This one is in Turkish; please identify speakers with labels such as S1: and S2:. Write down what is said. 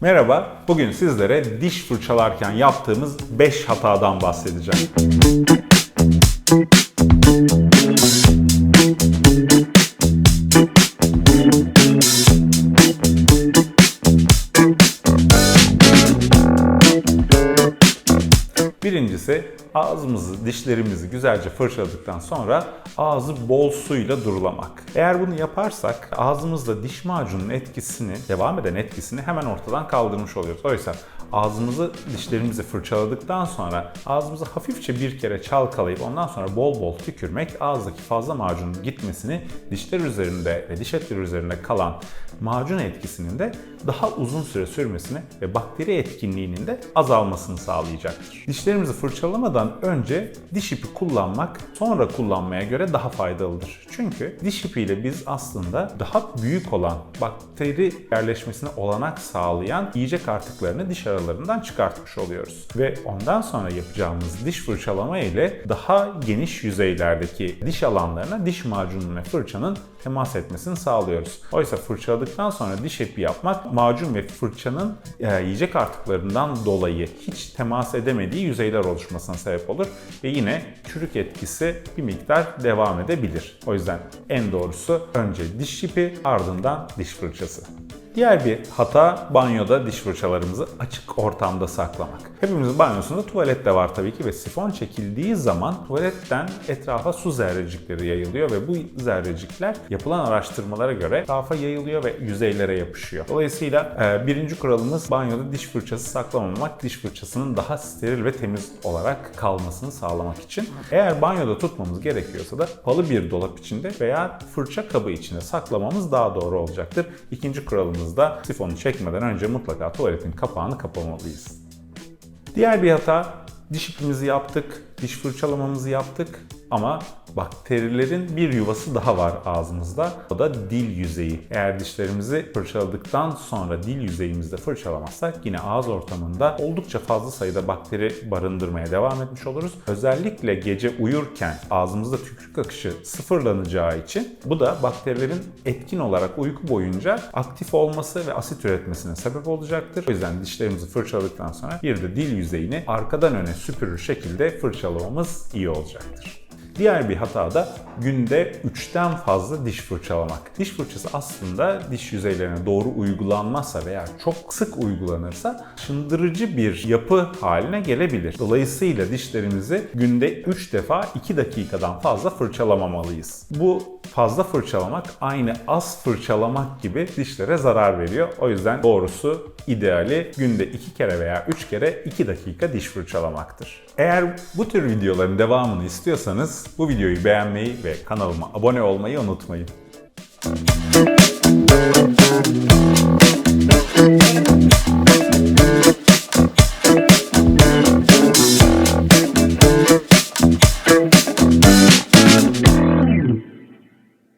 S1: Merhaba, bugün sizlere diş fırçalarken yaptığımız 5 hatadan bahsedeceğim. Birincisi ağzımızı, dişlerimizi güzelce fırçaladıktan sonra ağzı bol suyla durulamak. Eğer bunu yaparsak ağzımızda diş macununun etkisini, devam eden etkisini hemen ortadan kaldırmış oluyoruz. Oysa ağzımızı, dişlerimizi fırçaladıktan sonra ağzımızı hafifçe bir kere çalkalayıp ondan sonra bol bol tükürmek ağızdaki fazla macunun gitmesini, dişler üzerinde ve diş etleri üzerinde kalan macun etkisinin de daha uzun süre sürmesini ve bakteri etkinliğinin de azalmasını sağlayacaktır. Dişlerimizi fırçalamadan önce diş ipi kullanmak sonra kullanmaya göre daha faydalıdır. Çünkü diş ipiyle biz aslında daha büyük olan bakteri yerleşmesine olanak sağlayan yiyecek artıklarını diş aralarından çıkartmış oluyoruz. Ve ondan sonra yapacağımız diş fırçalama ile daha geniş yüzeylerdeki diş alanlarına diş macunu ve fırçanın temas etmesini sağlıyoruz. Oysa fırçaladıktan sonra diş ipi yapmak macun ve fırçanın e, yiyecek artıklarından dolayı hiç temas edemediği yüzeyler oluşmasına sebep olur ve yine çürük etkisi bir miktar devam edebilir. O yüzden en doğrusu önce diş ipi ardından diş fırçası. Diğer bir hata banyoda diş fırçalarımızı açık ortamda saklamak. Hepimizin banyosunda tuvalet de var tabii ki ve sifon çekildiği zaman tuvaletten etrafa su zerrecikleri yayılıyor ve bu zerrecikler yapılan araştırmalara göre etrafa yayılıyor ve yüzeylere yapışıyor. Dolayısıyla e, birinci kuralımız banyoda diş fırçası saklamamak, diş fırçasının daha steril ve temiz olarak kalmasını sağlamak için. Eğer banyoda tutmamız gerekiyorsa da palı bir dolap içinde veya fırça kabı içinde saklamamız daha doğru olacaktır. İkinci kuralımız da sifonu çekmeden önce mutlaka tuvaletin kapağını kapamalıyız. Diğer bir hata diş ipimizi yaptık, diş fırçalamamızı yaptık ama bakterilerin bir yuvası daha var ağzımızda. O da dil yüzeyi. Eğer dişlerimizi fırçaladıktan sonra dil yüzeyimizde fırçalamazsak yine ağız ortamında oldukça fazla sayıda bakteri barındırmaya devam etmiş oluruz. Özellikle gece uyurken ağzımızda tükürük akışı sıfırlanacağı için bu da bakterilerin etkin olarak uyku boyunca aktif olması ve asit üretmesine sebep olacaktır. O yüzden dişlerimizi fırçaladıktan sonra bir de dil yüzeyini arkadan öne süpürür şekilde fırçalamamız iyi olacaktır. Diğer bir hata da günde 3'ten fazla diş fırçalamak. Diş fırçası aslında diş yüzeylerine doğru uygulanmazsa veya çok sık uygulanırsa şındırıcı bir yapı haline gelebilir. Dolayısıyla dişlerimizi günde 3 defa 2 dakikadan fazla fırçalamamalıyız. Bu fazla fırçalamak aynı az fırçalamak gibi dişlere zarar veriyor. O yüzden doğrusu ideali günde 2 kere veya 3 kere 2 dakika diş fırçalamaktır. Eğer bu tür videoların devamını istiyorsanız bu videoyu beğenmeyi ve kanalıma abone olmayı unutmayın.